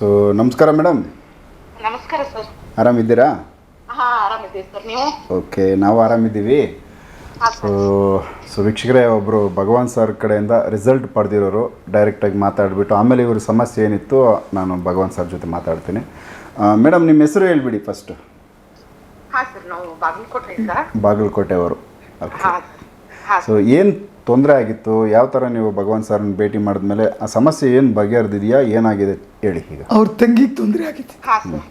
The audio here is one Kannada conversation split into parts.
ಸೊ ನಮಸ್ಕಾರ ಮೇಡಮ್ ನಮಸ್ಕಾರ ಸರ್ ಆರಾಮಿದ್ದೀರಾ? ಹಾ ಆರಾಮಿದ್ದೀವಿ ಸರ್ ನೀವು? ಓಕೆ ನಾವು ಆರಾಮಿದ್ದೀವಿ. ಸೊ ಸೊ ವೀಕ್ಷಕರೇ ಒಬ್ಬರು ಭಗವಾನ್ ಸರ್ ಕಡೆಯಿಂದ ರಿಸಲ್ಟ್ ಪಡೆದಿರೋರು ಡೈರೆಕ್ಟಾಗಿ ಮಾತಾಡಿಬಿಟ್ಟು ಆಮೇಲೆ ಇವ್ರ ಸಮಸ್ಯೆ ಏನಿತ್ತು ನಾನು ಭಗವಾನ್ ಸರ್ ಜೊತೆ ಮಾತಾಡ್ತೀನಿ. ಮೇಡಮ್ ನಿಮ್ಮ ಹೆಸರು ಹೇಳ್ಬಿಡಿ ಫಸ್ಟ್ ಹಾ ಸರ್ ನಾವು ಬಾಗಲಕೋಟೆಯಿಂದ ಬಾಗಲಕೋಟೆ ಅವರು. ಓಕೆ ಹಾ ಹಾ ಸೊ ಏನು ತೊಂದರೆ ಆಗಿತ್ತು? ಯಾವ ಥರ ನೀವು ಭಗವಾನ್ ಸರ್ನ ಭೇಟಿ ಮಾಡಿದ್ಮೇಲೆ ಆ ಸಮಸ್ಯೆ ಏನು ಬಗೆಹರಿದಿದೆಯಾ? ಏನಾಗಿದೆ? ಹೇಳಿ ಈಗ. ಅವ್ರ ತಂಗಿಗೆ ತೊಂದರೆ ಆಗಿತ್ತು. ಹಾ ಸರ್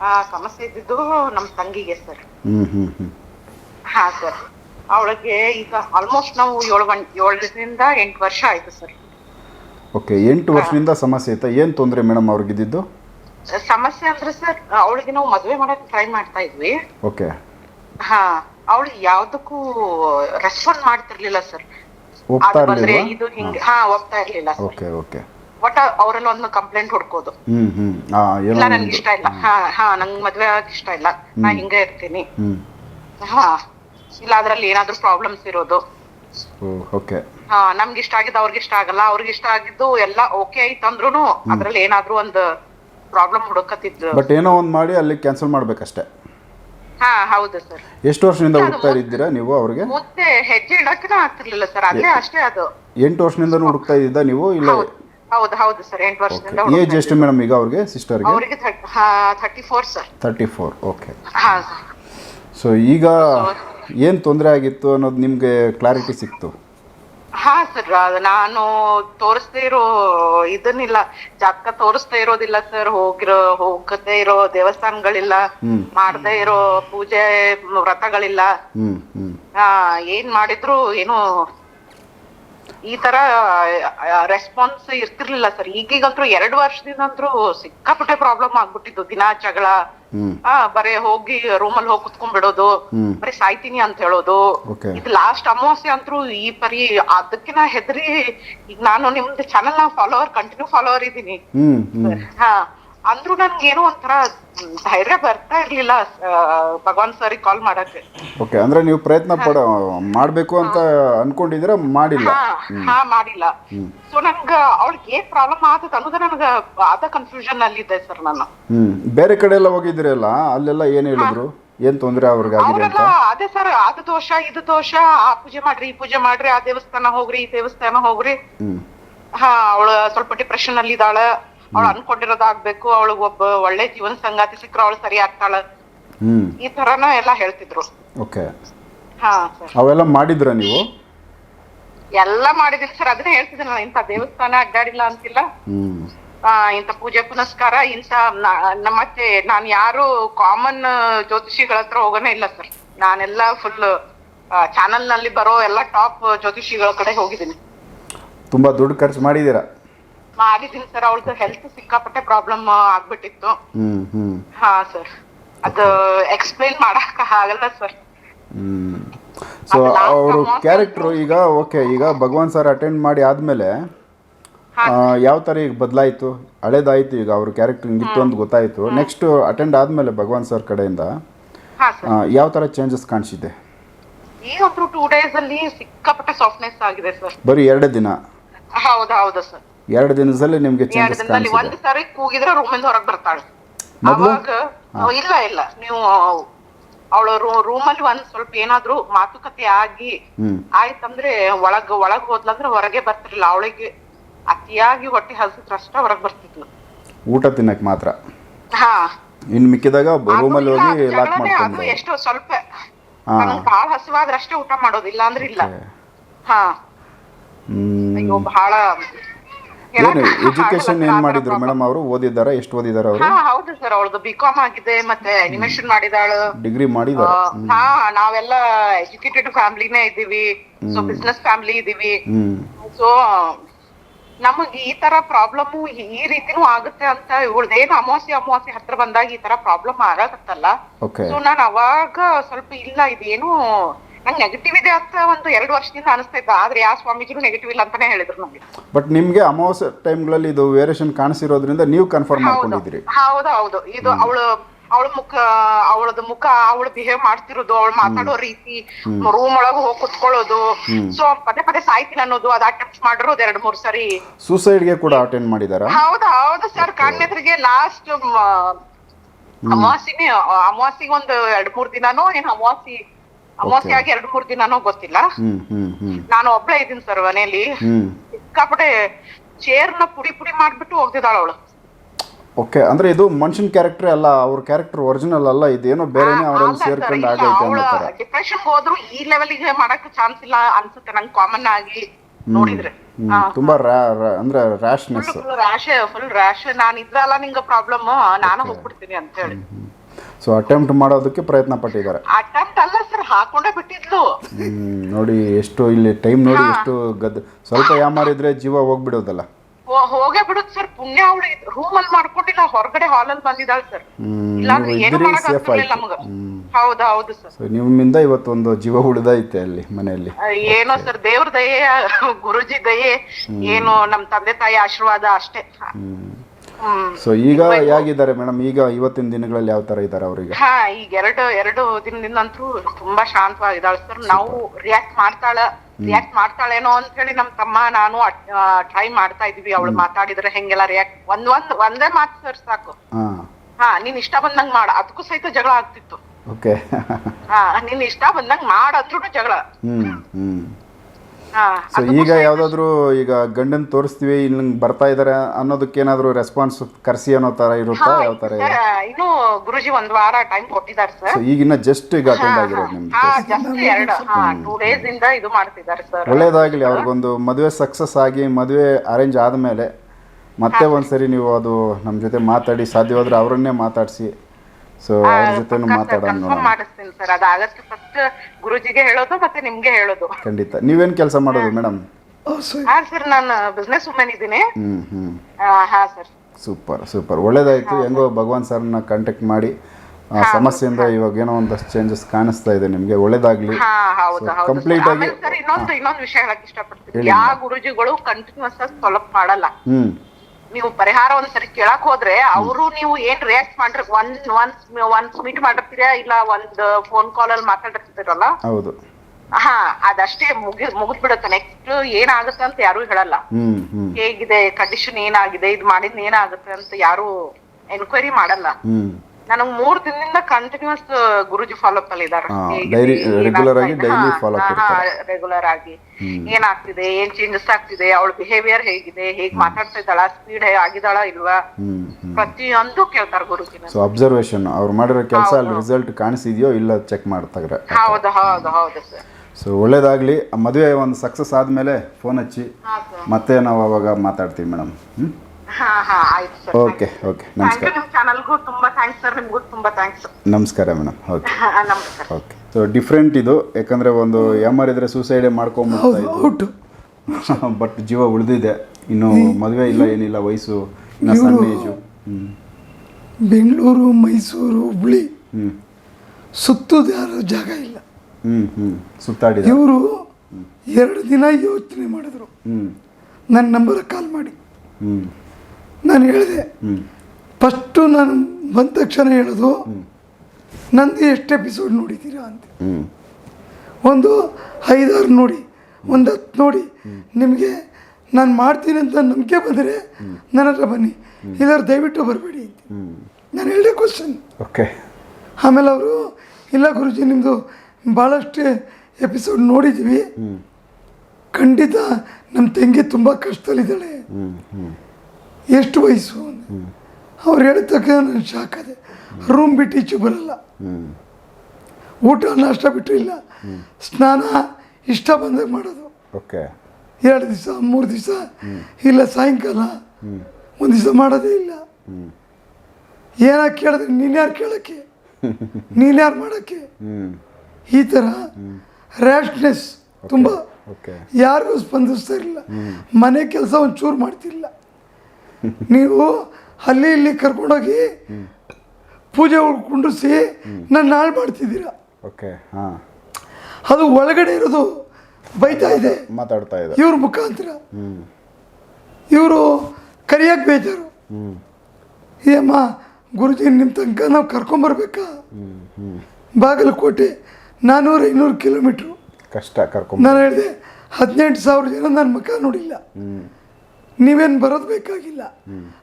ಆ ಸಮಸ್ಯೆ ಇದ್ದಿದ್ದು ನಮ್ಮ ತಂಗಿಗೆ ಸರ್. ಹ್ಞೂ ಹ್ಞೂ ಹ್ಞೂ ಹಾ ಸರ್ ಅವಳಿಗೆ ಈಗ ಆಲ್ಮೋಸ್ಟ್ ನಾವು ಏಳು ಗಂಟೆ ಏಳರಿಂದ ಎಂಟು ವರ್ಷ ಆಯ್ತು ಸರ್. ಓಕೆ ಎಂಟು ವರ್ಷದಿಂದ ಸಮಸ್ಯೆ ಇತ್ತಾ? ಏನು ತೊಂದರೆ ಮೇಡಮ್ ಅವ್ರಿಗಿದ್ದಿದ್ದು ಸಮಸ್ಯೆ ಅಂದ್ರೆ ಸರ್ ಅವಳಿಗೆ ನಾವು ಮದುವೆ ಮಾಡಕ್ ಟ್ರೈ ಮಾಡ್ತಾ ಇದ್ವಿ. ಓಕೆ ಹಾ ಅವಳು ಯಾವ್ದಕ್ಕೂ ರೆಸ್ಪಾಂಡ್ ಮಾಡ್ತಿರ್ಲಿಲ್ಲ ಸರ್. ಒಪ್ತಾ ಅದು ಬಂದ್ರೆ ಇರ್ಲಿಲ್ವಾ ಇದು ಹಿಂಗ್ ಹಾ ಹೋಗ್ತಾ ಇರ್ಲಿಲ್ಲ ಸರ್. ಓಕೆ ಓಕೆ ಒಟ್ಟ ಅವರೆಲ್ಲ ಒಂದು ಕಂಪ್ಲೇಂಟ್ ಹುಡ್ಕೋದು. ಇಲ್ಲ ನನ್ಗೆ ಇಷ್ಟ ಇಲ್ಲ. ಹಾ ಹಾ ನಂಗ್ ಮದ್ವೆ ಆಗಕ್ ಇಷ್ಟ ಇಲ್ಲ. ನಾ ಹಿಂಗ ಇರ್ತೀನಿ. ಹಾ. ಇಲ್ಲ ಅದ್ರಲ್ಲಿ ಏನಾದ್ರೂ ಪ್ರಾಬ್ಲಮ್ಸ್ ಇರೋದು. ಹಾ ನಮ್ಗೆ ಇಷ್ಟ ಆಗಿದ್ದು ಅವ್ರಿಗೆ ಇಷ್ಟ ಆಗಲ್ಲ. ಅವ್ರಿಗೆ ಇಷ್ಟ ಆಗಿದ್ದು ಎಲ್ಲ ಓಕೆ ಆಯ್ತು ಅಂದ್ರೂ ಅದ್ರಲ್ಲಿ ಏನಾದ್ರೂ ಒಂದು ಪ್ರಾಬ್ಲಮ್ ಹುಡುಕತ್ತಿದ್ರು ಬಟ್ ಏನೋ ಒಂದು ಮಾಡಿ ಅಲ್ಲಿ ಕ್ಯಾನ್ಸಲ್ ಮಾಡ್ಬೇಕಷ್ಟೇ. ಹಾ ಹೌದು ಸರ್. ಎಷ್ಟು ವರ್ಷದಿಂದ ಹುಡುಕ್ತಾ ಇದ್ದೀರಾ ನೀವು ಅವ್ರಿಗೆ? ಮುಂದೆ ಹೆಜ್ಜೆ ಇಡಕ್ಕೆ ಆಗ್ತಿರ್ಲಿಲ್ಲ ಸರ್. ಅಲ್ಲೇ ಅಷ್ಟೇ ಅದು. ಎಂಟು ವರ್ಷದಿಂದ ಹುಡುಕ್ತಾ ಇದ್ದ ನೀವು? ಇಲ್ಲ ಹೌದು ಹೌದು ಸರ್ ಎಂಟು ವರ್ಷದಿಂದ ಏಜ್ ಎಷ್ಟು ಮೇಡಮ್ ಈಗ ಅವ್ರಿಗೆ ಸಿಸ್ಟರ್ಗೆ ಅವರಿಗೆ thirty four sir thirty four okay ಹಾ ಸರ್ ಸೊ ಈಗ ಏನು ತೊಂದರೆ ಆಗಿತ್ತು ಅನ್ನೋದು ನಿಮಗೆ ಕ್ಲಾರಿಟಿ ಸಿಕ್ತು? ಹಾ ಸರ್ ನಾನು ತೋರಿಸ್ದೇ ಇರೋ ಇದನ್ನಿಲ್ಲ. ಜಾತಕ ತೋರಿಸ್ತಾ ಇರೋದಿಲ್ಲ ಸರ್ ಹೋಗಿರೋ ಹೋಗದೇ ಇರೋ ದೇವಸ್ಥಾನಗಳಿಲ್ಲ. ಹ್ಮ್. ಮಾಡದೇ ಇರೋ ಪೂಜೆ ವ್ರತಗಳಿಲ್ಲ. ಹ್ಞೂ ಹ್ಞೂ ಆ, ಏನ್ ಮಾಡಿದ್ರು ಏನು ಈ ತರ ರೆಸ್ಪಾನ್ಸ್ ಇರ್ತಿರ್ಲಿಲ್ಲ ಸರ್ ಈಗೀಗಂತೂ ಎರಡು ವರ್ಷದಿಂದಂತೂ ಸಿಕ್ಕಾಪಟ್ಟೆ ಪ್ರಾಬ್ಲಮ್ ಆಗ್ಬಿಟ್ಟಿದ್ದು. ದಿನ ಜಗಳ ಆ ಬರೇ ಹೋಗಿ ರೂಮಲ್ಲಿ ಹೋಗಿ ಕುತ್ಕೊಂಡ್ಬಿಡೋದು ಬಿಡೋದು ಬರೀ ಸಾಯ್ತೀನಿ ಅಂತ ಹೇಳೋದು. ಇದು ಲಾಸ್ಟ್ ಅಮಾವಾಸ್ಯ ಅಂತೂ ಈ ಪರಿ ಅದಕ್ಕಿನ ಹೆದರಿ ಈಗ ನಾನು ನಿಮ್ದು ಚಾನಲ್ನ ಫಾಲೋವರ್ ಕಂಟಿನ್ಯೂ ಫಾಲೋವರ್ ಇದ್ದೀನಿ. ಹಾ. ಅಂದ್ರೂ ನನ್ಗೆ ಏನೋ ಒಂಥರ ಧೈರ್ಯ ಬರ್ತಾ ಇರ್ಲಿಲ್ಲ ಭಗವಾನ್ ಸರಿ ಕಾಲ್ ಮಾಡಕ್ಕೆ. ಓಕೆ ಅಂದ್ರೆ ನೀವು ಪ್ರಯತ್ನ ಪಡ ಮಾಡಬೇಕು ಅಂತ ಅನ್ಕೊಂಡಿದ್ರೆ ಮಾಡಿಲ್ಲ? ಹಾ ಮಾಡಿಲ್ಲ. ಸೊ ನನ್ಗ ಅವಳಿಗೆ ಏನ್ ಪ್ರಾಬ್ಲಮ್ ಆದದ ಅನ್ನೋದ ನನ್ಗ ಅದ ಕನ್ಫ್ಯೂಷನ್ ಅಲ್ಲಿ ಇದೆ ಸರ್ ನಾನು. ಹ್ಮ್. ಬೇರೆ ಕಡೆ ಎಲ್ಲ ಹೋಗಿದ್ರಲ್ಲ ಅಲ್ಲೆಲ್ಲ ಏನ್ ಹೇಳಿದ್ರು? ಏನ್ ತೊಂದ್ರೆ ಅವ್ರಿಗೆ ಆಗಿದೆ ಅಂತ? ಅದೇ ಸರ್ ಅದು ದೋಷ ಇದು ದೋಷ ಆ ಪೂಜೆ ಮಾಡ್ರಿ ಈ ಪೂಜೆ ಮಾಡ್ರಿ ಆ ದೇವಸ್ಥಾನ ಹೋಗ್ರಿ ಈ ದೇವಸ್ಥಾನ ಹೋಗ್ರಿ. ಹಾ ಅವಳು ಸ್ವಲ್ಪ ಡಿಪ್ರೆಷನ್ ಅಲ್ಲಿ ಇದ್ದಾಳ ಅವಳು ಅನ್ಕೊಂಡಿರೋದಾಗ್ಬೇಕು ಅವಳಿಗೆ ಒಬ್ಬ ಒಳ್ಳೆ ಜೀವನ ಸಂಗಾತಿ ಸಿಕ್ಕರೆ ಅವಳು ಸರಿ ಆಗ್ತಾಳ. ಈ ತರನ ಎಲ್ಲಾ ಹೇಳ್ತಿದ್ರು. ಓಕೆ. ಹಾ ಸರ್. ಅವೆಲ್ಲ ಮಾಡಿದ್ರಾ ನೀವು? ಎಲ್ಲ ಮಾಡಿದೀನಿ ಸರ್. ಅದನ್ನ ಹೇಳ್ತಿದ್ದೀನಿ ನಾನು. ಇಂಥ ದೇವಸ್ಥಾನ ಅಡ್ಡಾಡಿಲ್ಲ ಅಂತಿಲ್ಲ. ಇಂಥ ಪೂಜೆ ಪುನಸ್ಕಾರ ಇಂಥ ನ- ನ- ಮತ್ತೆ ನಾನು ಯಾರು ಕಾಮನ್ ಜ್ಯೋತಿಷಿಗಳ ಹತ್ರ ಹೋಗೋನೇ ಇಲ್ಲ ಸರ್. ನಾನೆಲ್ಲ ಫುಲ್ ಚಾನಲ್ನಲ್ಲಿ ಬರೋ ಎಲ್ಲ ಟಾಪ್ ಜ್ಯೋತಿಷಿಗಳ ಕಡೆ ಹೋಗಿದ್ದೀನಿ. ತುಂಬಾ ದುಡ್ಡು ಖರ್ಚು ಮಾಡಿದ್ದೀರಾ? ಮಾಡಿದ್ದೀನಿ ಸರ್ ಅವಳದು ಹೆಲ್ತ್ ಸಿಕ್ಕಾಪಟ್ಟೆ ಪ್ರಾಬ್ಲಮ್ ಆಗ್ಬಿಟ್ಟಿತ್ತು. ಹ್ಞೂ ಹಾ ಸರ್ ಅದು ಎಕ್ಸ್ಪ್ಲೈನ್ ಮಾಡಕ್ ಆಗಲ್ಲ ಸರ್. ಸೊ ಅದು last ಅವರು ಕ್ಯಾರೆಕ್ಟ್ರು ಈಗ ಓಕೆ ಈಗ ಭಗವಾನ್ ಸರ್ ಅಟೆಂಡ್ ಮಾಡಿ ಆದಮೇಲೆ ಯಾವ ಥರ ಈಗ ಬದಲಾಯಿತು? ಹಳೇದಾಯಿತು ಈಗ ಅವ್ರ ಕ್ಯಾರೆಕ್ಟರ್ ಹಿಂಗಿತ್ತು ಅಂತ ಗೊತ್ತಾಯಿತು. ನೆಕ್ಸ್ಟ್ ಅಟೆಂಡ್ ಆದಮೇಲೆ ಭಗವಾನ್ ಸರ್ ಕಡೆಯಿಂದ ಹಾ ಸರ್. ಯಾವ ಥರ ಚೇಂಜಸ್ ಕಾಣಿಸಿದೆ? ಈಗ ಒಂದು ಟೂ ಡೇಸ್ ಅಲ್ಲಿ ಸಿಕ್ಕಾಪಟ್ಟೆ ಸಾಫ್ಟ್ನೆಸ್ ಆಗಿದೆ ಸರ್. ಬರೀ ಎರಡೇ ದಿನ? ಹೌದು ಹೌದು ಸರ್. ಎರಡು ದಿನದಲ್ಲಿ ನಿಮಗೆ ಎರಡು ಚೇಂಜಸ್ ದಿನದಲ್ಲಿ ಕಾಣಿಸಿದೆ. ಒಂದ್ ಸಾರಿ ಕೂಗಿದ್ರೆ ರೂಮಿಂದ ಹೊರಗ್ ಬರ್ತಾಳೆ. ಮೊದ್ಲು? ಅವಾಗ ಇಲ್ಲ ಇಲ್ಲ. ನೀವು ಅವಳ ರೂಮ್ ಅಲ್ಲಿ ಒಂದ್ ಸ್ವಲ್ಪ ಏನಾದ್ರು ಮಾತುಕತೆ ಆಗಿ ಆಯ್ತಂದ್ರೆ ಒಳಗ್ ಒಳಗ್ ಹೋದ್ಲಂದ್ರೆ ಹೊರಗೆ ಬರ್ತಿರ್ಲಿಲ್ಲ. ಅವಳಿಗೆ ಅತಿಯಾಗಿ ಹೊಟ್ಟೆ ಹಸಿದ್ರಷ್ಟ ಹೊರಗ್ ಬರ್ತಿದ್ಲು. ಊಟ ತಿನ್ನಕ್ಕೆ ಮಾತ್ರ? ಹಾ. ಇನ್ನು ಮಿಕ್ಕಿದಾಗ ರೂಮಲ್ಲಿ ಅದು ಹೋಗಿ ಇಲ್ಲ, ಲಾಕ್ ಜಗಳನೇ, ಅದು ಮಾಡ್ಕೊಂಡು ಎಷ್ಟೋ ಸ್ವಲ್ಪ. ಹಾ. ಹಸಿವಾದ್ರಷ್ಟೇ ಬಾಳ ಹಸಿವಾದ್ರೆ ಅಷ್ಟೇ ಊಟ ಮಾಡೋದು ಇಲ್ಲ. ಅಂದ್ರೆ ಇಲ್ಲ ಹಾ. ಅಯ್ಯೋ ಬಹಳ ಏನು ಎಜುಕೇಶನ್ ಏನ್ ಮಾಡಿದ್ರು. ಮೇಡಮ್ ಅವರು? ಓದಿದ್ದಾರೆ ಎಷ್ಟು ಓದಿದ್ದಾರೆ ಅವರು? ಹಾ ಹೌದು ಸರ್ ಅವಳದು ಬಿ ಕಾಮ್ ಆಗಿದೆ ಮತ್ತೆ ಅನಿಮೇಷನ್ ಮಾಡಿದಾಳು. ಡಿಗ್ರಿ ಮಾಡಿದ್ದಾರೆ ಹಾ ನಾವೆಲ್ಲ ಎಜುಕೇಟೆಡ್ ಫ್ಯಾಮಿಲಿನೇ ಇದ್ದೀವಿ. ಸೊ ಬಿಸ್ನೆಸ್ ಫ್ಯಾಮಿಲಿ ಇದ್ದೀವಿ. ಸೊ ನಮಗ್ ಈ ತರ ಪ್ರಾಬ್ಲಮ್ ಈ ರೀತಿನೂ ಆಗುತ್ತೆ ಅಂತ ಇವಳದೇನು ಅಮಾವಾಸ್ಯ ಅಮಾವಾಸ್ಯ ಹತ್ರ ಬಂದಾಗ ಈ ತರ ಪ್ರಾಬ್ಲಮ್ ಆಗತ್ತಲ್ಲ ಸೊ ನಾನು ಅವಾಗ ಸ್ವಲ್ಪ ಇಲ್ಲ ಇದೇನು ನಂಗೆ ನೆಗೆಟಿವ್ ಇದೆ ಅಂತ ಒಂದು ಎರಡು ವರ್ಷದಿಂದ ಅನಿಸ್ತಾ ಇತ್ತು ಆದ್ರೆ ಯಾವ ಸ್ವಾಮೀಜಿನೂ ನೆಗೆಟಿವ್ ಇಲ್ಲ ಅಂತಾನೆ ಹೇಳಿದ್ರು ನಮ್ಗೆ. ಬಟ್ ನಿಮ್ಗೆ ಅಮಾವಾಸ್ಯ ಟೈಮ್ಗಳಲ್ಲಿ ಇದು ವೇರಿಯೇಷನ್ ಕಾಣಿಸಿರೋದ್ರಿಂದ ನೀವು ಕನ್ಫರ್ಮ್ ಮಾಡ್ಕೊಂಡಿದ್ದೀರಿ. ಹೌದು ಹೌದು. ಇದು ಅವಳು ಅವಳ ಮುಖ ಅವಳದ ಮುಖ ಅವಳು ಬಿಹೇವ್ ಮಾಡ್ತಿರೋದು ಅವಳು ಮಾತಾಡೋ ರೀತಿ ರೂಮ್ ಒಳಗ ಹೋಗಿ ಕುತ್ಕೊಳ್ಳೋದು. ಸೊ ಪದೇ ಪದೇ ಸಾಯ್ತೀನಿ ಅನ್ನೋದು ಅದ ಅಟೆಂಪ್ಟ್ ಮಾಡಿರೋದು ಎರಡ್ ಮೂರ್ ಸರಿ. ಸೂಸೈಡ್ಗೆ ಕೂಡ ಅಟೆಂಡ್ ಮಾಡಿದಾರ? ಹೌದು ಹೌದು ಸರ್ ಕಣ್ಣೆದ್ರಿಗೆ ಲಾಸ್ಟ್ ಅಮಾವಾಸಿನೇ ಅಮಾವಾಸಿಗೆ ಒಂದು ಎರಡ್ ಮೂರ್ ದಿನಾನು ಏನ್ ಅಮಾವಾಸಿ ಅಮಾವಾಸಿ ಆಗಿ ಎರಡು ಮೂರು ದಿನಾನೋ ಗೊತ್ತಿಲ್ಲ. ಹ್ಮ್ ಹ್ಮ್ ಹ್ಮ್. ನಾನು ಒಬ್ಳೆ ಇದೀನಿ ಸರ್ ಮನೆಯಲ್ಲಿ. ಹ್ಮ್. ಸಿಕ್ಕಾಪಟ್ಟೆ ಚೇರ್ನ ಪುಡಿ ಪುಡಿ ಮಾಡ್ಬಿಟ್ಟು ಹೋಗ್ತಿದ್ದಾಳ ಅವಳು. ಓಕೆ ಅಂದ್ರೆ ಇದು ಮನುಷ್ಯನ ಕ್ಯಾರೆಕ್ಟರ್ ಅಲ್ಲ ಅವ್ರ ಕ್ಯಾರೆಕ್ಟರ್ ಒರಿಜಿನಲ್ ಅಲ್ಲ ಇದೇನೋ ಬೇರೆನೇ ಅವರಲ್ಲಿ ಸೇರ್ಕೊಂಡು ಆಗೈತೆ ಅನ್ನೋ ಡಿಪ್ರೆಷನ್ ಹೋದ್ರು ಈ ಲೆವೆಲ್ಗೆ ಮಾಡಕ್ ಚಾನ್ಸ್ ಇಲ್ಲ ಅನ್ಸುತ್ತೆ ನಂಗೆ ಕಾಮನ್ ಆಗಿ ನೋಡಿದ್ರೆ. ಹ್ಮ್ ತುಂಬಾ ರಾ ರಾ- ಅಂದ್ರೆ rashness full rash full rash ನಾನ್ ಇದ್ರಲ್ಲ ನಿಂಗ ಪ್ರಾಬ್ಲಮ್ ನಾನು ಹೋಗ್ಬಿಡ್ತೀನಿ ಅಂತ ಹೇಳಿ. ಸೊ ಅಟೆಂಪ್ಟ್ ಮಾಡೋದಕ್ಕೆ ಪ್ರಯತ್ನ ಪಟ್ಟಿದ್ದಾರೆ. ಅಟೆಂಪ್ಟ್ ಅಲ್ಲ ಸರ್ ಹಾಕೊಂಡೇ ಬಿಟ್ಟಿದ್ಲು. ಹ್ಮ್ ನೋಡಿ ಎಷ್ಟು ಇಲ್ಲಿ ಟೈಮ್ ನೋಡಿ ಎಷ್ಟು ಗದ್ ಸ್ವಲ್ಪ ಯಾಮಾರಿದ್ರೆ ಜೀವ ಹೋಗ್ಬಿಡೋದಲ್ಲ. ಹೋ- ಹೋಗೇ ಬಿಡುತ್ತೆ ಸರ್ ಪುಣ್ಯ ಅವಳು ರೂಮ್ ಅಲ್ಲಿ ಮಾಡ್ಕೊಂಡಿಲ್ಲ ಹೊರಗಡೆ ಹಾಲ್ ಅಲ್ಲಿ ಬಂದಿದ್ದಾಳೆ ಸರ್ ಹ್ಮ್ ಇಲ್ಲಾಂದ್ರೆ ನೀವು ಏನು ಇದ್ರಿ ಮಾಡಕ್ ಸೇಫ್ ಆಗ್ತಿರ್ಲಿಲ್ಲ ಆಯ್ತು. ನಮಗ. ಹ್ಮ್. ಹೌದು ಹೌದು ಸರ್ ಸೊ ನಿಮ್ಮಿಂದ ಇವತ್ತೊಂದು ಜೀವ ಉಳಿದೈತೆ ಅಲ್ಲಿ ಮನೆಯಲ್ಲಿ. ಏನೋ ಸರ್ ದೇವ್ರ ದಯೆ ಗುರುಜಿ ದಯೆ ಏನು ನಮ್ ತಂದೆ ತಾಯಿ ಆಶೀರ್ವಾದ ಅಷ್ಟೇ. ಹ್ಮ್. ಸೊ ಈಗ ಹೇಗಿದ್ದಾರೆ ಮೇಡಮ್? ಈಗ ಇವತ್ತಿನ ದಿನಗಳಲ್ಲಿ ಯಾವ ತರ ಇದ್ದಾರೆ ಅವ್ರಿಗೆ? ಹಾ ಈಗ ಎರಡು ಎರಡು ದಿನದಿಂದ ಅಂತೂ ತುಂಬಾ ಶಾಂತವಾಗಿದ್ದಾಳೆ ಸರ್ ನಾವು ರಿಯಾಕ್ಟ್ ಮಾಡ್ತಾಳ ರಿಯಾಕ್ಟ್ ಮಾಡ್ತಾಳೇನೋ ಅಂತ ಹೇಳಿ ನಮ್ ತಮ್ಮ ನಾನು ಟ್ರೈ ಮಾಡ್ತಾ ಇದೀವಿ ಅವಳು ಮಾತಾಡಿದ್ರೆ ಹೆಂಗೆಲ್ಲ ರಿಯಾಕ್ಟ್ ಒಂದ್ ಒಂದ್ ಒಂದೇ ಮಾತು ಸರ್ ಸಾಕು. ಹಾ. ನೀನ್ ಇಷ್ಟ ಬಂದಂಗ್ ಮಾಡ. ಅದಕ್ಕೂ ಸಹಿತ ಜಗಳ ಆಗ್ತಿತ್ತು. ಓಕೆ ಹಾ ನೀನ್ ಇಷ್ಟ ಬಂದಂಗ್ ಮಾಡ ಅಂದ್ರೂ ಜಗಳ. ಹ್ಮ್ ಹ್ಮ್. ಸೊ ಈಗ ಯಾವ್ದಾದ್ರು ಈಗ ಗಂಡನ್ ತೋರಿಸ್ತೀವಿ ಇಲ್ಲಿ ಬರ್ತಾ ಇದಾರೆ ಅನ್ನೋದಕ್ಕೇನಾದ್ರು ರೆಸ್ಪಾನ್ಸ್ ಕರ್ಸಿ ಅನ್ನೋ ತರ ಇರುತ್ತಾ? ಯಾವ ತರ? ಇನ್ನು ಗುರುಜಿ ಒಂದ್ ವಾರ ಟೈಮ್ ಕೊಟ್ಟಿದ್ದಾರೆ ಸರ್ ಸೊ ಈಗಿನ್ನ ಜಸ್ಟ್ ಈಗ ಅಟೆಂಡ್ ಆಗಿರೋದು ನಿಮ್ಗೆ ಇದು ಮಾಡ್ತಿದ್ದಾರೆ ಸರ್ ಒಳ್ಳೇದಾಗ್ಲಿ ಅವ್ರಿಗೊಂದು ಮದುವೆ ಸಕ್ಸಸ್ ಆಗಿ ಮದುವೆ ಅರೇಂಜ್ ಆದಮೇಲೆ ಮತ್ತೆ ಒಂದ್ಸರಿ ನೀವು ಅದು ನಮ್ಮ ಜೊತೆ ಮಾತಾಡಿ ಸಾಧ್ಯವಾದ್ರೆ ಅವರನ್ನೇ ಮಾತಾಡಿಸಿ. ಸೊ ಅವ್ರ ಜೊತೆನೂ ಮಾತಾಡೋಣ ಕನ್ಫರ್ಮ್ ನೋಡೋಣ. ಮಾಡಿಸ್ತೀನಿ ಸರ್ ಅದಾಗತ್ತೆ ಫಸ್ಟ್ ಗುರುಜಿಗೆ ಹೇಳೋದು ಮತ್ತೆ ನಿಮ್ಗೆ ಹೇಳೋದು. ಖಂಡಿತ. ನೀವೇನು ಕೆಲಸ ಮಾಡೋದು ಮೇಡಮ್ ಹಾ ಸರ್ ನಾನು ಬಿಸ್ನೆಸ್ ವುಮೆನ್ ಇದ್ದೀನಿ. ಹ್ಮ್ ಹ್ಞೂ ಆ, ಹಾ ಸರ್ ಸೂಪರ್ ಸೂಪರ್ ಒಳ್ಳೇದಾಯ್ತು. ಹೆಂಗೋ ಭಗವಾನ್ ಸರ್ನ ಕಾಂಟ್ಯಾಕ್ಟ್ ಮಾಡಿ ಆ ಸಮಸ್ಯೆಯಿಂದ ಇವಾಗ ಏನೋ ಒಂದಷ್ಟು ಚೇಂಜಸ್ ಕಾಣಿಸ್ತಾ ಇದೆ ನಿಮಗೆ. ಒಳ್ಳೇದಾಗ್ಲಿ. ಹಾ ಹೌದು ಹೌದು complete ಆಗಿ- ಆಮೇಲೆ ಸರ್ ಇನ್ನೊಂದು ಇನ್ನೊಂದು ವಿಷಯ ಹೇಳಕ್ ಇಷ್ಟಪಡ್ತೀನಿ. ಯಾವ ಗುರುಜಿಗಳು ಕಂಟಿನ್ಯೂಸ್ ಆಗಿ ಸ್ವಲ್ಪ ಮಾಡಲ್ಲ. ಹ್ಞೂ ನೀವು ಪರಿಹಾರ ಒಂದ್ಸರಿ ಕೇಳಕ್ ಹೋದ್ರೆ ಅವರು ನೀವು ಏನ್ ರಿಯಾಕ್ಟ್ ಮಾಡ್ರಿ ಒಂದ್ ಒಂದ್ ಒಂದ್ ಮೀಟ್ ಮಾಡಿರ್ತೀರಾ ಇಲ್ಲ ಒಂದ್ ಫೋನ್ ಕಾಲ್ ಅಲ್ಲಿ ಮಾತಾಡಿರ್ತೀರಲ್ಲ ಹೌದು. ಹಾ ಅದಷ್ಟೇ ಮುಗಿ ಮುಗಿದ್ ಬಿಡುತ್ತೆ ನೆಕ್ಸ್ಟ್ ಏನಾಗುತ್ತೆ ಅಂತ ಯಾರು ಹೇಳಲ್ಲ. ಹೇಗಿದೆ ಕಂಡೀಷನ್ ಏನಾಗಿದೆ ಇದು ಮಾಡಿದ್ ಏನಾಗುತ್ತೆ ಅಂತ ಯಾರು ಎನ್ಕ್ವೈರಿ ಮಾಡಲ್ಲ. ನನಗ್ ಮೂರ್ ದಿನದಿಂದ ಕಂಟಿನ್ಯೂಸ್ ಗುರುಜಿ ಫಾಲೋ ಅಪ್ ಅಲ್ಲಿ ಇದಾರೆ. ರೆಗ್ಯುಲರ್ daily- ಆಗಿ ಡೈಲಿ ಫಾಲೋ ರೆಗ್ಯುಲರ್ ಆಗಿ. ಏನಾಗ್ತಿದೆ ಏನ್ ಚೇಂಜಸ್ ಆಗ್ತಿದೆ ಅವಳ ಬಿಹೇವಿಯರ್ ಹೇಗಿದೆ ಹೇಗ್ ಮಾತಾಡ್ತಾ ಇದ್ದಾಳ ಸ್ಪೀಡ್ ಆಗಿದಾಳ ಇಲ್ವಾ? ಪ್ರತಿಯೊಂದು ಕೇಳ್ತಾರ ಗುರುಜಿ ಸೊ ಅಬ್ಸರ್ವೇಷನ್ ಅವ್ರು ಮಾಡಿರೋ ಕೆಲಸ ಅಲ್ಲಿ ರಿಸಲ್ಟ್ ಕಾಣಿಸಿದೆಯೋ ಇಲ್ಲ ಚೆಕ್ ಮಾಡ್ತಾರೆ. ಹೌದು ಹೌದು ಹೌದು ಸರ್. ಸೊ ಒಳ್ಳೇದಾಗಲಿ. ಮದುವೆ ಒಂದು ಸಕ್ಸಸ್ ಆದಮೇಲೆ ಫೋನ್ ಹಚ್ಚಿ. ಮತ್ತೆ ನಾವು ಅವಾಗ ಮಾತಾಡ್ತೀವಿ ಮೇಡಮ್ ಹ್ಞೂ ಹಾ ಹಾ ಆಯ್ತು ಸರ್. ಓಕೆ ಓಕೆ ಥ್ಯಾಂಕ್ ನಮಸ್ಕಾರ. ನಿಮ್ಮ ನಿಮ್ ಚಾನಲ್ಗೂ ತುಂಬಾ ಥ್ಯಾಂಕ್ಸ್ ಸರ್. ನಿಮ್ಗೂ ತುಂಬಾ ಥ್ಯಾಂಕ್ಸ್ ನಮಸ್ಕಾರ ಮೇಡಮ್ ಓಕೆ ನಮಸ್ಕಾರ. ಓಕೆ ಸೊ ಡಿಫ್ರೆಂಟ್ ಇದು. ಯಾಕಂದರೆ ಒಂದು ಯಾಮಾರಿದ್ರೆ ಸೂಸೈಡೇ ಮಾಡ್ಕೊಂಬಿಡ್ತಾ ಇದ್ದು ಬಟ್ ಜೀವ ಉಳಿದಿದೆ. ಇನ್ನು ಮದುವೆ ಇಲ್ಲ ಏನಿಲ್ಲ ವಯಸ್ಸು ಇನ್ನು ಸಣ್ಣ ಏಜು ಹ್ಞೂ ಬೆಂಗಳೂರು ಮೈಸೂರು ಹುಬ್ಳಿ ಹ್ಞೂ ಸುತ್ತೋದು ಯಾರು ಜಾಗ ಇಲ್ಲ. ಹ್ಞೂ ಹ್ಞೂ ಸುತ್ತಾಡಿದ. ಇವರು ಎರಡು ದಿನ ಯೋಚನೆ ಮಾಡಿದ್ರು. ಹ್ಞೂ ನನ್ನ ನಂಬರ್ ಕಾಲ್ ಮಾಡಿ. ಹ್ಞೂ ನಾನು ಹೇಳಿದೆ. ಫಸ್ಟು ನಾನು ಬಂದ ತಕ್ಷಣ ಹೇಳೋದು ನಂದು ಎಷ್ಟು ಎಪಿಸೋಡ್ ನೋಡಿದ್ದೀರಾ? ಅಂತ. ಒಂದು ಐದಾರು ನೋಡಿ ಒಂದು ಹತ್ತು ನೋಡಿ ನಿಮಗೆ ನಾನು ಮಾಡ್ತೀನಿ ಅಂತ ನಂಬಿಕೆ ಬಂದರೆ ನನ್ನ ಹತ್ರ ಬನ್ನಿ. ಇಲ್ಲಾರು ದಯವಿಟ್ಟು ಬರಬೇಡಿ ಅಂತ. ನಾನು ಹೇಳಿದೆ ಕ್ವಶನ್ ಓಕೆ ಆಮೇಲೆ ಅವರು ಇಲ್ಲ ಗುರುಜಿ ನಿಮ್ಮದು ಭಾಳಷ್ಟು ಎಪಿಸೋಡ್ ನೋಡಿದ್ದೀವಿ ಖಂಡಿತ ನಮ್ಮ ತಂಗಿ ತುಂಬ ಕಷ್ಟದಲ್ಲಿದ್ದಾಳೆ. ಎಷ್ಟು ವಯಸ್ಸು. ಅವ್ರು ಹೇಳಿದ ತಕ್ಷಣ ನಾನು ಶಾಕ್ ಅದೇ ರೂಮ್ ಬಿಟ್ಟು ಈಚೆ ಬರಲ್ಲ. ಊಟ ನಾಷ್ಟ ಬಿಟ್ಟು ಇಲ್ಲ. ಸ್ನಾನ ಇಷ್ಟ ಬಂದಾಗ ಮಾಡೋದು. ಓಕೆ ಎರಡು ದಿವಸ ಮೂರು ದಿವಸ ಇಲ್ಲ ಸಾಯಂಕಾಲ ಒಂದು ದಿವಸ ಮಾಡೋದೇ ಇಲ್ಲ. ಹ್ಞೂ ಕೇಳಿದ್ರೆ ನೀನ್ಯಾರು ಕೇಳೋಕ್ಕೆ? ನೀನ್ಯಾರು ಮಾಡೋಕ್ಕೆ? ಈ ಥರ ರ್ಯಾಶ್ನೆಸ್ ತುಂಬ ಯಾರಿಗೂ ಸ್ಪಂದಿಸ್ತಾ ಇರಲಿಲ್ಲ. ಮನೆ ಕೆಲಸ ಒಂಚೂರು ಮಾಡ್ತಿಲ್ಲ ನೀವು ಅಲ್ಲಿ ಇಲ್ಲಿ ಕರ್ಕೊಂಡೋಗಿ ಪೂಜೆ ಕುಂಡ್ರಿಸಿ ನಾನು ನಾಳೆ ಮಾಡ್ತಿದ್ದೀರ. ಓಕೆ ಹಾಂ. ಅದು ಒಳಗಡೆ ಇರೋದು ಬೈತಾ ಇದೆ. ಮಾತಾಡ್ತಾ ಇದೆ. ಇವ್ರ ಮುಖಾಂತರ. ಇವರು ಕರಿಯಕ್ಕೆ ಬೇಜಾರು. ಏಮ್ಮ ಗುರುಜಿ ನಿಮ್ಮ ತನಕ ನಾವು ಕರ್ಕೊಂಬರ್ಬೇಕಾ? ಬಾಗಲಕೋಟೆ ನಾನ್ನೂರು ಐನೂರು ಕಿಲೋಮೀಟ್ರು. ಕಷ್ಟ ಕರ್ಕೊಂಡು ನಾನು ಹೇಳಿದೆ ಹದಿನೆಂಟು ಸಾವಿರ ಜನ ನನ್ನ ಮುಖ ನೋಡಿಲ್ಲ. ನೀವೇನು ಬರೋದು ಬೇಕಾಗಿಲ್ಲ.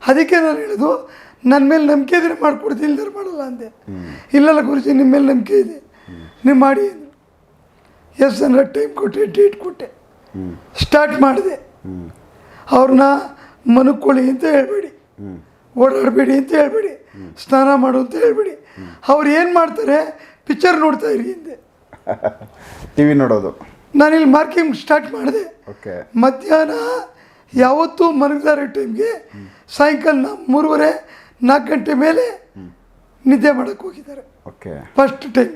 ಅದಕ್ಕೆ ನಾನು ಹೇಳೋದು ನನ್ನ ಮೇಲೆ ನಂಬಿಕೆ ಇದ್ರೆ ಮಾಡ್ಕೊಡ್ತೀನಿ ಇಲ್ದಾರೆ ಮಾಡಲ್ಲ ಅಂದೆ. ಇಲ್ಲಲ್ಲ ಗುರುಜಿ ನಿಮ್ಮ ಮೇಲೆ ನಂಬಿಕೆ ಇದೆ. ನೀವು ಮಾಡಿ ಅಂದ್ರು ಎಸ್ ಅಂದ್ರೆ ಟೈಮ್ ಕೊಟ್ಟೆ ಡೇಟ್ ಕೊಟ್ಟೆ. ಸ್ಟಾರ್ಟ್ ಮಾಡಿದೆ. ಅವ್ರನ್ನ ಮನುಕೊಳ್ಳಿ ಅಂತ ಹೇಳ್ಬೇಡಿ. ಓಡಾಡಬೇಡಿ ಅಂತ ಹೇಳ್ಬೇಡಿ. ಸ್ನಾನ ಮಾಡು ಅಂತ ಹೇಳ್ಬೇಡಿ. ಅವ್ರು ಏನು ಮಾಡ್ತಾರೆ ಪಿಕ್ಚರ್ ನೋಡ್ತಾ ಇರಿ ಹಿಂದೆ ಟಿ ವಿ ನೋಡೋದು. ನಾನಿಲ್ಲಿ ಮಾರ್ಕಿಂಗ್ ಸ್ಟಾರ್ಟ್ ಮಾಡಿದೆ. ಮಧ್ಯಾಹ್ನ ಯಾವತ್ತೂ ಮಲಗಿದಾರೆ ಟೈಮ್ಗೆ ಸಾಯಂಕಾಲ ಮೂರುವರೆ ನಾಲ್ಕು ಗಂಟೆ ಮೇಲೆ ನಿದ್ದೆ ಮಾಡಕ್ಕೆ ಹೋಗಿದ್ದಾರೆ. ಓಕೆ. ಫಸ್ಟ್ ಟೈಮ್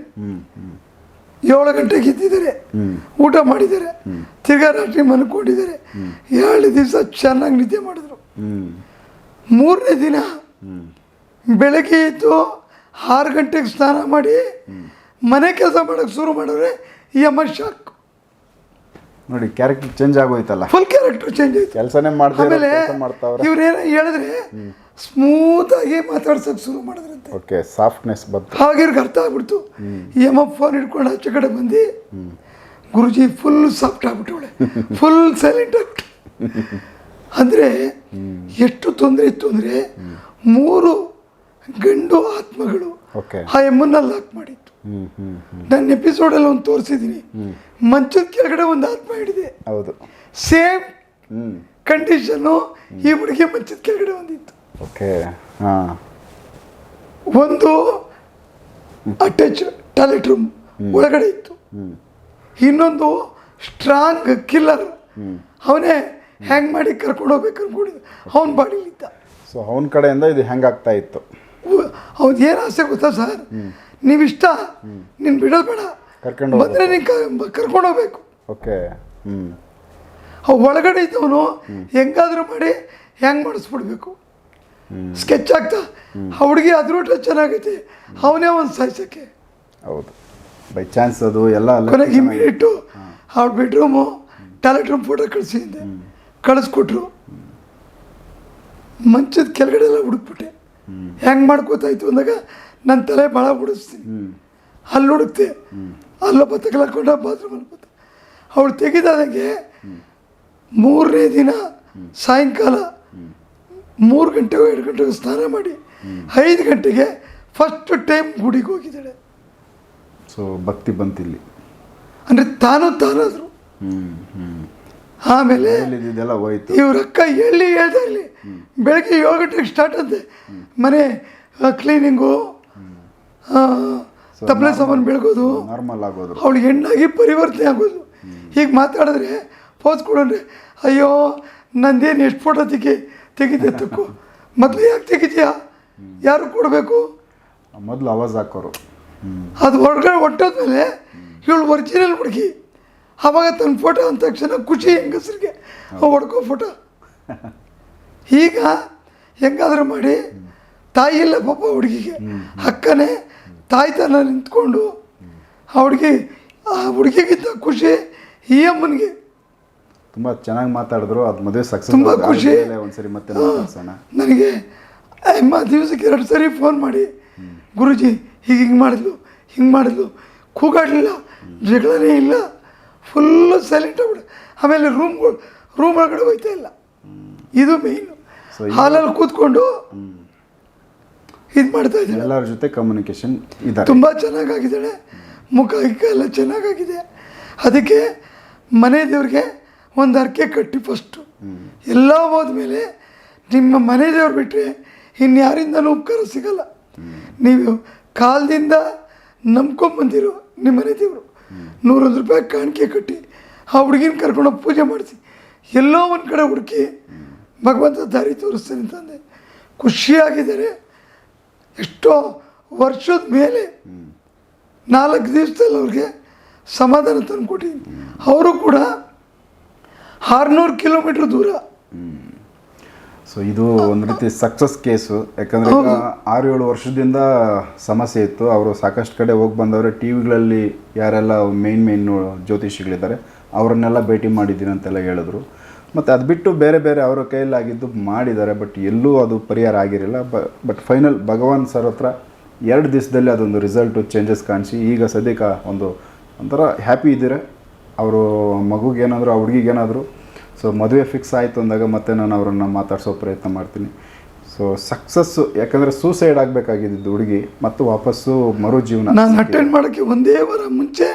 ಏಳು ಗಂಟೆಗೆ ಇದ್ದಿದ್ದಾರೆ ಊಟ ಮಾಡಿದ್ದಾರೆ. ತಿರ್ಗಾ ರಾತ್ರಿ ಮಲ್ಕೊಂಡಿದ್ದಾರೆ. ಎರಡು ದಿವಸ ಚೆನ್ನಾಗಿ ನಿದ್ದೆ ಮಾಡಿದ್ರು. ಮೂರನೇ ದಿನ ಬೆಳಗ್ಗೆ ಎದ್ದು ಆರು ಗಂಟೆಗೆ ಸ್ನಾನ ಮಾಡಿ ಮನೆ ಕೆಲಸ ಮಾಡೋಕ್ಕೆ ಶುರು ಮಾಡಿದ್ರೆ ಈ ಅಮ್ಮ ಶಾಕ್ ನೋಡಿ ಕ್ಯಾರೆಕ್ಟರ್ ಚೇಂಜ್ ಆಗೋಯ್ತಲ್ಲ. ಫುಲ್ ಕ್ಯಾರೆಕ್ಟರ್ ಚೇಂಜ್ ಆಯ್ತು. ಕೆಲಸನೇ ಮಾಡ್ತಾರೆ ಆಮೇಲೆ ಮಾಡ್ತಾವ್ರೆ. ಇವ್ರೇನೋ ಹೇಳಿದ್ರೆ ಸ್ಮೂತ್ ಆಗಿ ಮಾತಾಡ್ಸಕ್ ಶುರು ಮಾಡಿದ್ರಂತೆ. ಓಕೆ ಸಾಫ್ಟ್ನೆಸ್ ಬಂತು. ಹಾಗೆ ಇವ್ರಿಗೆ ಅರ್ಥ ಆಗ್ಬಿಡ್ತು. ಈ ಅಮ್ಮ ಫೋನ್ ಹಿಡ್ಕೊಂಡು ಆಚೆ ಕಡೆ ಬಂದು ಗುರುಜಿ ಫುಲ್ ಸಾಫ್ಟ್ ಆಗ್ಬಿಟ್ಟವಳೆ. ಫುಲ್ ಸೈಲೆಂಟ್ ಆಗ್ಬಿಟ್ಟು ಅಂದರೆ ಎಷ್ಟು ತೊಂದರೆ ಇತ್ತು ಅಂದರೆ ಮೂರು ಗಂಡು ಆತ್ಮಗಳು ಓಕೆ ಆ ಎಮ್ಮನ್ನ ಲಾಕ್ ಮಾಡಿತ್ತು. ನನ್ನ ಎಪಿಸೋಡಲ್ಲಿ ಒಂದು ತೋರಿಸಿದ್ದೀನಿ ಮಂಚದ ಕೆಳಗಡೆ ಒಂದು ಆತ್ಮ ಹಿಡಿದೆ. ಹೌದು. ಸೇಮ್ ಕಂಡೀಷನ್ನು ಈ ಹುಡುಗಿ ಮಂಚದ ಕೆಳಗಡೆ ಒಂದಿತ್ತು ಓಕೆ. ಹಾಂ. ಒಂದು ಅಟ್ಯಾಚ್ ಟಾಯ್ಲೆಟ್ ರೂಮ್ ಒಳಗಡೆ ಇತ್ತು. ಇನ್ನೊಂದು ಸ್ಟ್ರಾಂಗ್ ಕಿಲ್ಲರ್ ಅವನೇ ಹ್ಯಾಂಗ್ ಮಾಡಿ ಕರ್ಕೊಂಡು ಹೋಗ್ಬೇಕು ಅನ್ಕೊಂಡಿದ್ದ. ಅವನ ಬಾಡಿಲಿದ್ದ. ಸೊ ಅವನ ಕಡೆಯಿಂದ ಇದು ಹೆಂಗಾಗ್ತಾ ಇತ್ತು. ಅವ್ನು ಏನು ಆಸೆ ಗೊತ್ತಾ ಸರ್? ನೀವಿಷ್ಟ? ನೀನು ಬಿಡೋದು ಬೇಡ. ಕರ್ಕೊಂಡು ಬಂದರೆ ನೀನು ಕರ್ಕೊಂಡು ಹೋಗ್ಬೇಕು. ಓಕೆ. ಹ್ಞೂ ಒಳಗಡೆ ಇದ್ದವನು ಹೆಂಗಾದರೂ ಮಾಡಿ ಹೆಂಗ್ ಮಾಡಿಸ್ಬಿಡ್ಬೇಕು. ಸ್ಕೆಚ್ ಆಗ್ತಾ? ಆ ಹುಡುಗಿ ಅದ್ರ ಚೆನ್ನಾಗೈತಿ. ಅವನೇ ಒಂದು ಸಾಯ್ಸಕ್ಕೆ. ಹೌದು. ಬೈ ಚಾನ್ಸ್ ಅದು ಎಲ್ಲ ಕೊನೆಗೆ ಇಮಿಡಿಯೇಟು ಅವ್ರ ಬೆಡ್ರೂಮು ಟಾಯ್ಲೆಟ್ ರೂಮ್ ಫೋಟೋ ಕಳಿಸಿ ಹಿಂದೆ ಕಳಿಸ್ಕೊಟ್ರು. ಮಂಚದ ಕೆಳಗಡೆ ಎಲ್ಲ ಹುಡುಕ್ಬಿಟ್ಟೆ. ಹೆಂಗೆ ಮಾಡ್ಕೋತಾಯ್ತು ಅಂದಾಗ ನನ್ನ ತಲೆ ಭಾಳ ಹುಡಿಸ್ತೀನಿ ಅಲ್ಲಿ ಹುಡುಕ್ತೆ. ಅಲ್ಲೊಬ್ಬ ತಗಲಾಕೊಂಡ ಬಾತ್ರೂಮಲ್ಲಿ ಬಂದ ಅವಳು ತೆಗೆದಾದಂಗೆ ಮೂರನೇ ದಿನ ಸಾಯಂಕಾಲ ಮೂರು ಗಂಟೆಗೂ ಎರಡು ಗಂಟೆಗೂ ಸ್ನಾನ ಮಾಡಿ ಐದು ಗಂಟೆಗೆ ಫಸ್ಟ್ ಟೈಮ್ ಗುಡಿಗೆ ಹೋಗಿದ್ದಾಳೆ. ಸೊ ಭಕ್ತಿ ಬಂತಿಲ್ಲಿ. ಅಂದರೆ ತಾನು ತಾನಾದರು. ಆಮೇಲೆ ಇದೆಲ್ಲ ಹೋಯ್ತು. ಇವ್ರ ಅಕ್ಕ ಎಲ್ಲಿ ಹೇಳ್ತಾ ಇರಲಿ. ಬೆಳಗ್ಗೆ ಏಳು ಗಂಟೆಗೆ ಸ್ಟಾರ್ಟ್ ಅಂತೆ ಮನೆ ಕ್ಲೀನಿಂಗು ತಪ್ಪಲೆ ಸಾಮಾನು ಬೆಳಗೋದು ನಾರ್ಮಲ್ ಆಗೋದು. ಅವಳು ಹೆಣ್ಣಾಗಿ ಪರಿವರ್ತನೆ ಆಗೋದು. ಹೀಗೆ ಮಾತಾಡಿದ್ರೆ ಪೋಸ್ ಕೊಡೋಣ್ರೆ ಅಯ್ಯೋ ನಂದೇನು ಎಷ್ಟು ಫೋಟೋ ತೆಗಿ ತೆಗಿದೆ ತಕ್ಕು. ಮೊದಲು ಯಾಕೆ ತೆಗಿತೀಯಾ ಯಾರು ಕೊಡಬೇಕು? ಮೊದಲು ಅವಾಜ್ ಹಾಕೋರು. ಅದು ಹೊರಗಡೆ ಹೊಟ್ಟೋದ್ಮೇಲೆ ಇವಳು ಒರಿಜಿನಲ್ ಹುಡುಗಿ. ಅವಾಗ ತನ್ನ ಫೋಟೋ ಅಂದ ತಕ್ಷಣ ಖುಷಿ ಹೆಂಗಸ್ರಿಗೆ. ಹೊಡ್ಕೋ ಫೋಟೋ ಈಗ ಹೆಂಗಾದ್ರೂ ಮಾಡಿ ತಾಯಿ ಇಲ್ಲ ಪಾಪ ಹುಡುಗಿಗೆ. ಅಕ್ಕನೇ ತಾಯ್ತನ ನಿಂತ್ಕೊಂಡು ಆ ಹುಡುಗಿ ಆ ಹುಡುಗಿಗಿಂತ ಖುಷಿ ಈ ಅಮ್ಮನಿಗೆ. ತುಂಬ ಚೆನ್ನಾಗಿ ಮಾತಾಡಿದ್ರು. ಅದು ಮದುವೆ ಸಕ್ಸಸ್ ತುಂಬ ಖುಷಿ. ಒಂದ್ಸರಿ ಮತ್ತೆ ನನಗೆ ಅಮ್ಮ ದಿವಸಕ್ಕೆ ಎರಡು ಸರಿ ಫೋನ್ ಮಾಡಿ ಗುರುಜಿ ಹೀಗೆ ಹಿಂಗೆ ಮಾಡಿದ್ಲು ಹಿಂಗೆ ಮಾಡಿದ್ಲು. ಕೂಗಾಡಲಿಲ್ಲ ಜಗಳನೇ ಇಲ್ಲ. ಫುಲ್ಲು ಸೈಲೆಂಟ್ ಆಗ್ಬಿಡು ಆಮೇಲೆ ರೂಮ್ಗಳು ರೂಮ್ ಒಳಗಡೆ ಹೋಯ್ತಾ ಇಲ್ಲ. ಇದು ಮೇಯ್ನು ಹಾಲಲ್ಲಿ ಕೂತ್ಕೊಂಡು ಇದು ಮಾಡ್ತಾ ಇದ್ದಾಳೆ ಎಲ್ಲರ ಜೊತೆ ಕಮ್ಯುನಿಕೇಶನ್ ಇದೆ ತುಂಬ ಚೆನ್ನಾಗಾಗಿದ್ದಾಳೆ ಮುಖ ಗಿಕ್ಕ ಎಲ್ಲ ಚೆನ್ನಾಗಾಗಿದೆ. ಅದಕ್ಕೆ ಮನೆ ದೇವ್ರಿಗೆ ಒಂದು ಅರ್ಕೆ ಕಟ್ಟಿ ಫಸ್ಟು ಎಲ್ಲ ಹೋದ್ಮೇಲೆ ನಿಮ್ಮ ಮನೆ ದೇವ್ರು ಬಿಟ್ಟರೆ ಇನ್ಯಾರಿಂದನೂ ಉಪಕಾರ ಸಿಗಲ್ಲ. ನೀವು ಕಾಲದಿಂದ ನಂಬ್ಕೊಂಬಂದಿರೋ ನಿಮ್ಮ ಮನೆ ದೇವರು. ನೂರೊಂದು ರೂಪಾಯಿ ಕಾಣಿಕೆ ಕಟ್ಟಿ ಆ ಹುಡುಗಿನ ಕರ್ಕೊಂಡೋಗಿ ಪೂಜೆ ಮಾಡಿಸಿ. ಎಲ್ಲೋ ಒಂದು ಕಡೆ ಹುಡುಕಿ ಭಗವಂತ ದಾರಿ ತೋರಿಸ್ತಾನೆ ಅಂತಂದೆ. ಖುಷಿಯಾಗಿದ್ದಾರೆ. ಎಷ್ಟೋ ವರ್ಷದ ಮೇಲೆ ನಾಲ್ಕು ದಿವಸದಲ್ಲಿ ಅವ್ರಿಗೆ ಸಮಾಧಾನ ತಂದು ಕೊಟ್ಟಿದ್ದೀನಿ ಅವರು ಕೂಡ ಆರುನೂರು ಕಿಲೋಮೀಟ್ರ್ ದೂರ. ಸೊ ಇದು ಒಂದು ರೀತಿ ಸಕ್ಸಸ್ ಕೇಸು ಯಾಕಂದರೆ ಆರು ಏಳು ವರ್ಷದಿಂದ ಸಮಸ್ಯೆ ಇತ್ತು. ಅವರು ಸಾಕಷ್ಟು ಕಡೆ ಹೋಗಿ ಬಂದವರು ಟಿ ವಿಗಳಲ್ಲಿ ಯಾರೆಲ್ಲ ಮೇನ್ ಮೇನ್ ಜ್ಯೋತಿಷಿಗಳಿದ್ದಾರೆ ಅವರನ್ನೆಲ್ಲ ಭೇಟಿ ಮಾಡಿದ್ದೀನಿ ಅಂತೆಲ್ಲ ಹೇಳಿದ್ರು. ಮತ್ತು ಅದು ಬಿಟ್ಟು ಬೇರೆ ಬೇರೆ ಅವರ ಕೈಯಲ್ಲಾಗಿದ್ದು ಮಾಡಿದ್ದಾರೆ ಬಟ್ ಎಲ್ಲೂ ಅದು ಪರಿಹಾರ ಆಗಿರಲಿಲ್ಲ. ಬಟ್ ಫೈನಲ್ ಭಗವಾನ್ ಸರ್ ಹತ್ರ ಎರಡು ದಿವಸದಲ್ಲಿ ಅದೊಂದು ರಿಸಲ್ಟು ಚೇಂಜಸ್ ಕಾಣಿಸಿ ಈಗ ಸದ್ಯಕ್ಕೆ ಒಂದು ಒಂಥರ ಹ್ಯಾಪಿ ಇದ್ದೀರ. ಅವರು ಮಗುಗೇನಾದರೂ ಆ ಹುಡುಗಿಗೇನಾದರೂ ಸೊ ಮದುವೆ ಫಿಕ್ಸ್ ಆಯಿತು ಅಂದಾಗ ಮತ್ತೆ ನಾನು ಅವರನ್ನು ಮಾತಾಡಿಸೋ ಪ್ರಯತ್ನ ಮಾಡ್ತೀನಿ. ಸೊ ಸಕ್ಸಸ್ಸು ಯಾಕಂದರೆ ಸೂಸೈಡ್ ಆಗಬೇಕಾಗಿದ್ದು ಹುಡುಗಿ ಮತ್ತು ವಾಪಸ್ಸು ಮರು ಜೀವನ ನಾನು ಅಟೆಂಡ್ ಮಾಡೋಕ್ಕೆ ಒಂದೇ ವಾರ ಮುಂಚೆ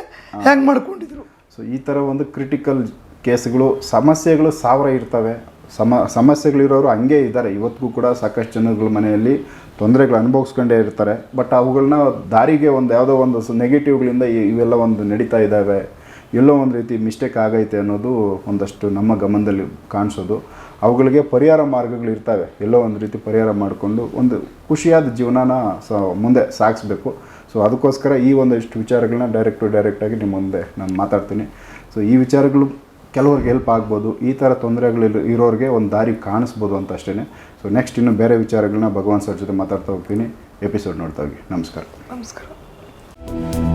ಹ್ಯಾಂಗ್ ಮಾಡ್ಕೊಂಡಿದ್ರು. ಸೊ ಈ ಥರ ಒಂದು ಕ್ರಿಟಿಕಲ್ ಕೇಸ್ಗಳು, ಸಮಸ್ಯೆಗಳು ಸಾವಿರ ಇರ್ತವೆ. ಸಮ, ಸಮಸ್ಯೆಗಳಿರೋರು ಹಂಗೆ ಇದ್ದಾರೆ. ಇವತ್ತಿಗೂ ಕೂಡ ಸಾಕಷ್ಟು ಜನಗಳ ಮನೆಯಲ್ಲಿ ತೊಂದರೆಗಳು ಅನುಭವಿಸ್ಕೊಂಡೇ ಇರ್ತಾರೆ. ಬಟ್ ಅವುಗಳನ್ನ ದಾರಿಗೆ ಒಂದು ಯಾವುದೋ ಒಂದು ನೆಗೆಟಿವ್ಗಳಿಂದ ಇವೆಲ್ಲ ಒಂದು ನಡೀತಾ ಇದ್ದಾವೆ. ಎಲ್ಲೋ ಒಂದು ರೀತಿ ಮಿಸ್ಟೇಕ್ ಆಗೈತೆ ಅನ್ನೋದು ಒಂದಷ್ಟು ನಮ್ಮ ಗಮನದಲ್ಲಿ ಕಾಣಿಸೋದು. ಅವುಗಳಿಗೆ ಪರಿಹಾರ ಮಾರ್ಗಗಳು ಇರ್ತವೆ ಎಲ್ಲೋ ಒಂದು ರೀತಿ ಪರಿಹಾರ ಮಾಡಿಕೊಂಡು ಒಂದು ಖುಷಿಯಾದ ಜೀವನನ ಸ, ಮುಂದೆ ಸಾಗಿಸ್ಬೇಕು. ಸೊ, ಅದಕ್ಕೋಸ್ಕರ ಈ ಒಂದಷ್ಟು ವಿಚಾರಗಳನ್ನ ಡೈರೆಕ್ಟು ಡೈರೆಕ್ಟಾಗಿ ನಿಮ್ಮ ಮುಂದೆ ನಾನು ಮಾತಾಡ್ತೀನಿ. ಸೊ, ಈ ವಿಚಾರಗಳು ಕೆಲವ್ರಿಗೆ ಹೆಲ್ಪ್ ಆಗ್ಬೋದು, ಈ ಥರ ತೊಂದರೆಗಳು ಇರೋರಿಗೆ ಒಂದು ದಾರಿ ಕಾಣಿಸ್ಬೋದು ಅಂತ ಅಷ್ಟೇ ಸೊ ನೆಕ್ಸ್ಟ್ ಇನ್ನು ಬೇರೆ ವಿಚಾರಗಳನ್ನ ಭಗವಾನ್ ಸರ್ ಜೊತೆ ಮಾತಾಡ್ತಾ ಹೋಗ್ತೀನಿ. ಎಪಿಸೋಡ್ ನೋಡ್ತಾ ಹೋಗಿ. ನಮಸ್ಕಾರ. ನಮಸ್ಕಾರ.